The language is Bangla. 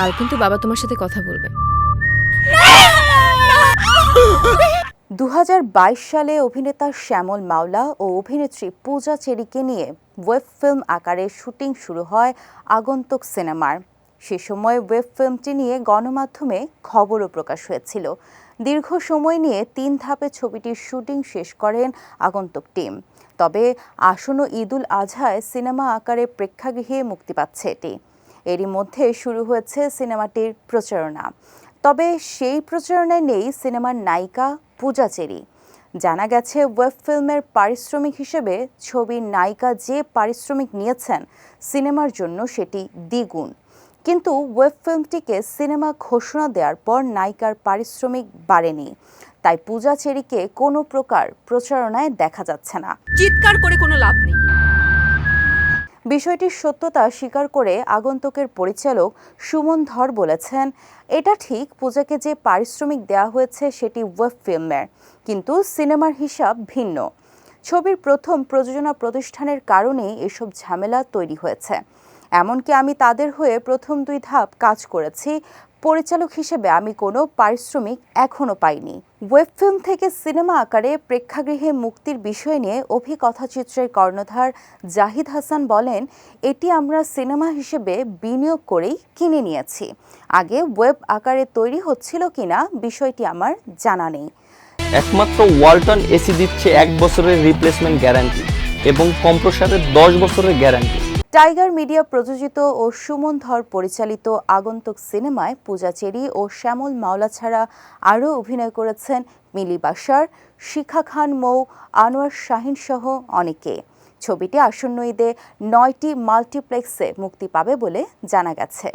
কাল কিন্তু বাবা তোমার সাথে কথা বলবে। দু হাজার বাইশ সালে অভিনেতা শ্যামল মাওলা ও অভিনেত্রী পূজা চেরিকে নিয়ে ওয়েব ফিল্ম আকারে শুটিং শুরু হয় আগন্তুক সিনেমার। সে সময় ওয়েব ফিল্মটি নিয়ে গণমাধ্যমে খবরও প্রকাশ হয়েছিল। দীর্ঘ সময় নিয়ে তিন ধাপে ছবিটির শুটিং শেষ করেন আগন্তুক টিম। তবে আসন্ন ঈদুল আজহায় সিনেমা আকারে প্রেক্ষাগৃহে মুক্তি পাচ্ছে এটি। এরই মধ্যে শুরু হয়েছে সিনেমাটির প্রচারণা। তবে সেই প্রচারণায় নেই সিনেমার নায়িকা পূজা চেরি। জানা গেছে, ওয়েব ফিল্মের পারিশ্রমিক হিসেবে ছবির নায়িকা যে পারিশ্রমিক নিয়েছেন, সিনেমার জন্য সেটি দ্বিগুণ। কিন্তু ওয়েব ফিল্মটিকে সিনেমা ঘোষণা দেওয়ার পর নায়িকার পারিশ্রমিক বাড়েনি। তাই পূজা চেরিকে কোনো প্রকার প্রচারণায় দেখা যাচ্ছে না। চিৎকার করে কোনো লাভ নেই। বিষয়টির সত্যতা স্বীকার করে আগন্তুকের পরিচালক সুমন ধর বলেছেন, এটা ঠিক, পূজাকে যে পারিশ্রমিক দেওয়া হয়েছে সেটি ওয়েব ফিল্মের, কিন্তু সিনেমার হিসাব ভিন্ন। ছবির প্রথম প্রযোজনা প্রতিষ্ঠানের কারণেই এসব ঝামেলা তৈরি হয়েছে। এমনকি আমি তাদের হয়ে প্রথম দুই ধাপ কাজ করেছি। পরিচালক হিসেবে আমি কোনো পারিশ্রমিক এখনও পাইনি। ওয়েব ফিল্ম থেকে সিনেমা আকারে প্রেক্ষাগৃহে মুক্তির বিষয় নিয়ে অভিকথাচিত্রের কর্ণধার জাহিদ হাসান বলেন, এটি আমরা সিনেমা হিসেবে বিনিয়োগ করেই কিনে নিয়েছি। আগে ওয়েব আকারে তৈরি হচ্ছিল কিনা বিষয়টি আমার জানা নেই। একমাত্র ওয়ালটন এসি দিচ্ছে এক বছরের রিপ্লেসমেন্ট গ্যারান্টি এবং কম্প্রসারের দশ বছরের গ্যারান্টি টাইগার মিডিয়া প্রযোজিত ও সুমন ধর পরিচালিত আগন্তুক সিনেমায় পূজা চেরি ও শ্যামল মাওলা ছাড়া আরও অভিনয় করেছেন মিলি বাসার, শিখা খান মৌ, আনোয়ার শাহিন সহ অনেকে। ছবিটি আসন্ন ঈদে নয়টি মাল্টিপ্লেক্সে মুক্তি পাবে বলে জানা গেছে।